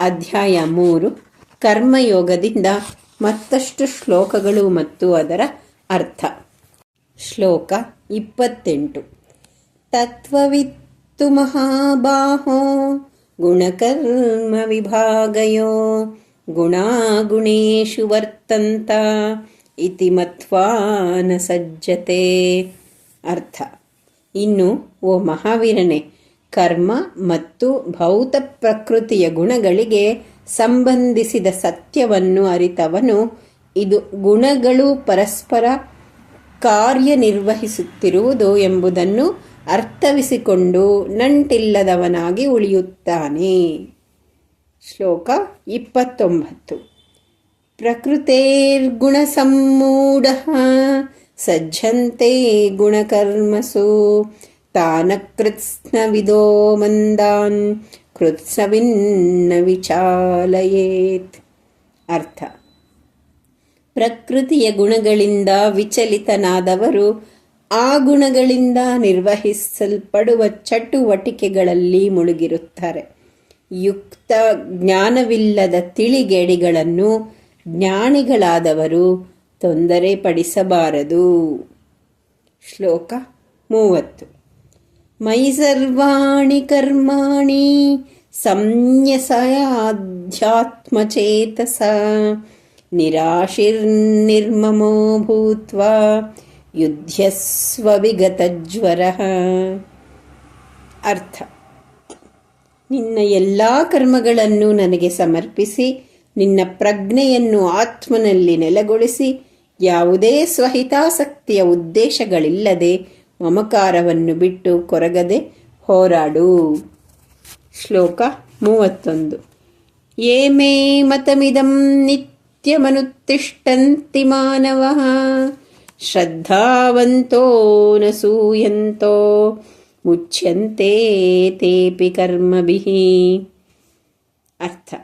ಅಧ್ಯಾಯ ಮೂರು, ಕರ್ಮಯೋಗದಿಂದ ಮತ್ತಷ್ಟು ಶ್ಲೋಕಗಳು ಮತ್ತು ಅದರ ಅರ್ಥ. ಶ್ಲೋಕ ಇಪ್ಪತ್ತೆಂಟು. ತತ್ವವಿತ್ತು ಮಹಾಬಾಹೋ ಗುಣಕರ್ಮ ವಿಭಾಗಯೋ ಗುಣಾಗುಣೇಶು ವರ್ತಂತ, ಇತಿ ಮತ್ವಾನ ಸಜ್ಜತೆ. ಅರ್ಥ. ಇನ್ನು, ಓ ಮಹಾವೀರನೇ ಕರ್ಮ ಮತ್ತು ಭೌತ ಪ್ರಕೃತಿಯ ಗುಣಗಳಿಗೆ ಸಂಬಂಧಿಸಿದ ಸತ್ಯವನ್ನು ಅರಿತವನು. ಇದು ಗುಣಗಳು ಪರಸ್ಪರ ಕಾರ್ಯನಿರ್ವಹಿಸುತ್ತಿರುವುದು ಎಂಬುದನ್ನು ಅರ್ಥವಿಸಿಕೊಂಡು ನಂಟಿಲ್ಲದವನಾಗಿ ಉಳಿಯುತ್ತಾನೆ. ಶ್ಲೋಕ ಇಪ್ಪತ್ತೊಂಬತ್ತು. ಪ್ರಕೃತೇರ್ಗುಣಸಮ್ಮೂಢ ಸಜ್ಜಂತೆ ಗುಣಕರ್ಮಸು. ತಾನ ಕೃತ್ಸ್ನವಿದೋ ಮಂದಾನ್ ಕೃತ್ಸವಿನ್ನ ವಿಚಾಲಯೇತ್ ಅರ್ಥ. ಪ್ರಕೃತಿಯ ಗುಣಗಳಿಂದ ವಿಚಲಿತನಾದವರು ಆ ಗುಣಗಳಿಂದ ನಿರ್ವಹಿಸಲ್ಪಡುವ ಚಟುವಟಿಕೆಗಳಲ್ಲಿ ಮುಳುಗಿರುತ್ತಾರೆ. ಯುಕ್ತ ಜ್ಞಾನವಿಲ್ಲದ ತಿಳಿಗೇಡಿಗಳನ್ನು ಜ್ಞಾನಿಗಳಾದವರು ತೊಂದರೆ ಪಡಿಸಬಾರದು ಶ್ಲೋಕ ಮೂವತ್ತು. ಮೈ ಸರ್ವಾಣಿ ಕರ್ಮಾಣಿ ಸಂನ್ಯಸಯಾಧ್ಯಾತ್ಮಚೇತಸ ನಿರಾಶಿರ್ನಿರ್ಮಮೋ ಭೂತ್ವಾ ಯುದ್ಧಸ್ವ ವಿಗತಜ್ವರ ಅರ್ಥ. ನಿನ್ನ ಎಲ್ಲ ಕರ್ಮಗಳನ್ನು ನನಗೆ ಸಮರ್ಪಿಸಿ, ನಿನ್ನ ಪ್ರಜ್ಞೆಯನ್ನು ಆತ್ಮನಲ್ಲಿ ನೆಲೆಗೊಳಿಸಿ, ಯಾವುದೇ ಸ್ವಹಿತಾಸಕ್ತಿಯ ಉದ್ದೇಶಗಳಿಲ್ಲದೆ ಮಮಕಾರವನ್ನು ಬಿಟ್ಟು ಕೊರಗದೆ ಹೋರಾಡು. ಶ್ಲೋಕ ಮೂವತ್ತೊಂದು. ಯೇ ಮೇ ಮತಮಿದಂ ನಿತ್ಯಮನುತಿಷ್ಠಂತಿ ಮಾನವ, ಶ್ರದ್ಧಾವಂತೋ ನ ಸೂಯಂತೋ ಮುಚ್ಯಂತೆ ತೇಪಿ ಕರ್ಮಭಿಃ. ಅರ್ಥ.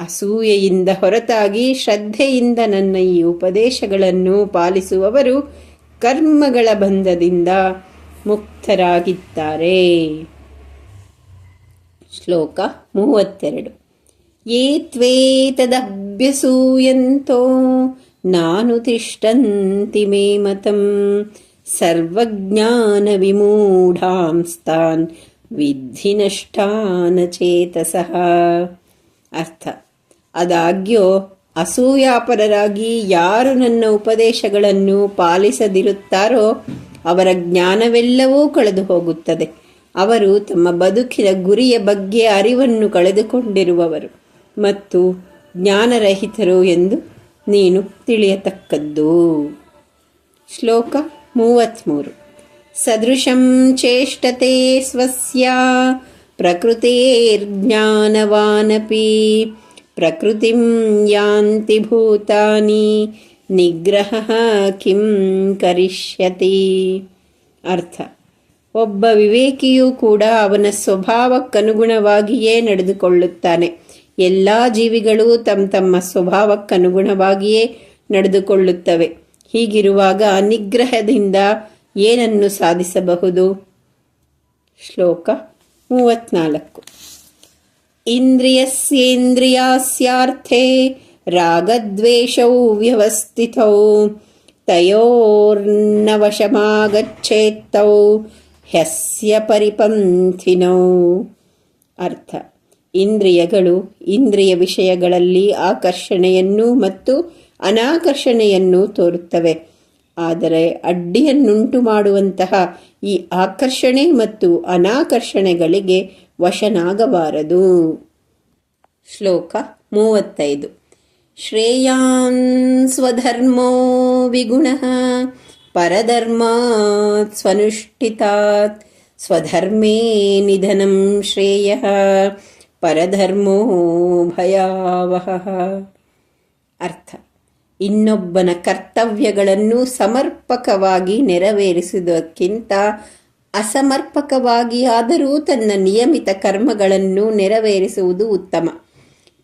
ಅಸೂಯೆಯಿಂದ ಹೊರತಾಗಿ ಶ್ರದ್ಧೆಯಿಂದ ನನ್ನ ಈ ಉಪದೇಶಗಳನ್ನು ಪಾಲಿಸುವವರು ಕರ್ಮಗಳ ಬಂಧದಿಂದ ಮುಕ್ತರಾಗಿದ್ದಾರೆ. ಶ್ಲೋಕ ಮೂವತ್ತೆರಡು. ಏತ್ವೇತದಭ್ಯಸೂಯಂತೋ ತ್ವೇತದಭ್ಯಸೂಯಂತೋ, ನಾನು ತಿಷ್ಟಂತಿ ಮೇ ಮತಂ ಸರ್ವಜ್ಞಾನ ವಿಮೂಢಾಂಸ್ತಾನ್ ವಿಧಿ ನಷ್ಟಾನ ಚೇತಸಃ. ಅರ್ಥ. ಆದಾಗ್ಯೂ ಅಸೂಯಾಪರರಾಗಿ ಯಾರು ನನ್ನ ಉಪದೇಶಗಳನ್ನು ಪಾಲಿಸದಿರುತ್ತಾರೋ ಅವರ ಜ್ಞಾನವೆಲ್ಲವೂ ಕಳೆದು ಹೋಗುತ್ತದೆ. ಅವರು ತಮ್ಮ ಬದುಕಿನ ಗುರಿಯ ಬಗ್ಗೆ ಅರಿವನ್ನು ಕಳೆದುಕೊಂಡಿರುವವರು ಮತ್ತು ಜ್ಞಾನರಹಿತರು ಎಂದು ನೀನು ತಿಳಿಯತಕ್ಕದ್ದು. ಶ್ಲೋಕ ಮೂವತ್ತ್ಮೂರು ಸದೃಶಂ ಚೇಷ್ಟತೆ ಸ್ವಸ್ಯ ಪ್ರಕೃತಿರ್ಜ್ಞಾನವಾನಪಿ. ಪ್ರಕೃತಿಂ ಯಾಂತಿ ಭೂತಾನಿ ನಿಗ್ರಹ ಕಿಂ ಕರಿಷ್ಯತಿ ಅರ್ಥ ಒಬ್ಬ ವಿವೇಕಿಯೂ ಕೂಡ ಅವನ ಸ್ವಭಾವಕ್ಕನುಗುಣವಾಗಿಯೇ ನಡೆದುಕೊಳ್ಳುತ್ತಾನೆ. ಎಲ್ಲ ಜೀವಿಗಳು ತಮ್ಮ ತಮ್ಮ ಸ್ವಭಾವಕ್ಕನುಗುಣವಾಗಿಯೇ ನಡೆದುಕೊಳ್ಳುತ್ತವೆ. ಹೀಗಿರುವಾಗ ನಿಗ್ರಹದಿಂದ ಏನನ್ನು ಸಾಧಿಸಬಹುದು? ಶ್ಲೋಕ ಮೂವತ್ನಾಲ್ಕು. ಇಂದ್ರಿಯಸ್ಯೇಂದ್ರಿಯಾಸ್ಯಾರ್ಥೆ ರಾಗದ್ವೇಷೌ ವ್ಯವಸ್ಥಿತೌ ತಯೋರ್ನವಶಮಾಗಚ್ಚೇತ್ತೌ ಹ್ಯಸ್ಯ ಪರಿಪಂಥಿನೌ. ಅರ್ಥ. ಇಂದ್ರಿಯಗಳು ಇಂದ್ರಿಯ ವಿಷಯಗಳಲ್ಲಿ ಆಕರ್ಷಣೆಯನ್ನು ಮತ್ತು ಅನಾಕರ್ಷಣೆಯನ್ನು ತೋರುತ್ತವೆ. ಆದರೆ ಅಡ್ಡಿಯನ್ನುಂಟು ಮಾಡುವಂತಹ ಈ ಆಕರ್ಷಣೆ ಮತ್ತು ಅನಾಕರ್ಷಣೆಗಳಿಗೆ ವಶನಾಗಬಾರದು. ಶ್ಲೋಕ ಮೂವತ್ತೈದು. ಶ್ರೇಯಾನ್ ಸ್ವಧರ್ಮೋ ವಿಗುಣ, ಪರಧರ್ಮಾತ್ ಸ್ವನುಷ್ಠಿತಾತ್, ಸ್ವಧರ್ಮೇ ನಿಧನಂ ಶ್ರೇಯ, ಪರಧರ್ಮೋ ಭಯಾವಹ. ಅರ್ಥ. ಇನ್ನೊಬ್ಬನ ಕರ್ತವ್ಯಗಳನ್ನು ಸಮರ್ಪಕವಾಗಿ ನೆರವೇರಿಸುವುದಕ್ಕಿಂತ ಅಸಮರ್ಪಕವಾಗಿ ಆದರೂ ತನ್ನ ನಿಯಮಿತ ಕರ್ಮಗಳನ್ನು ನೆರವೇರಿಸುವುದು ಉತ್ತಮ.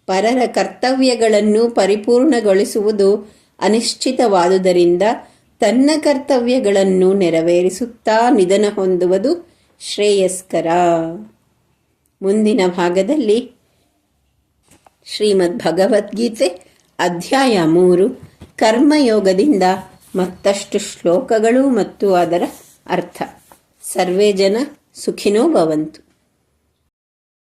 ಪರರ ಕರ್ತವ್ಯಗಳನ್ನು ಪರಿಪೂರ್ಣಗೊಳಿಸುವುದು ಅನಿಶ್ಚಿತವಾದುದರಿಂದ ತನ್ನ ಕರ್ತವ್ಯಗಳನ್ನು ನೆರವೇರಿಸುತ್ತಾ ನಿಧನ ಹೊಂದುವುದು ಶ್ರೇಯಸ್ಕರ. ಮುಂದಿನ ಭಾಗದಲ್ಲಿ ಶ್ರೀಮದ್ ಭಗವದ್ಗೀತೆ ಅಧ್ಯಾಯ ಮೂರು ಕರ್ಮಯೋಗದಿಂದ ಮತ್ತಷ್ಟು ಶ್ಲೋಕಗಳು ಮತ್ತು ಅದರ ಅರ್ಥ. ಸರ್ವೇ ಜನ ಸುಖಿನೋ ಭವಂತು.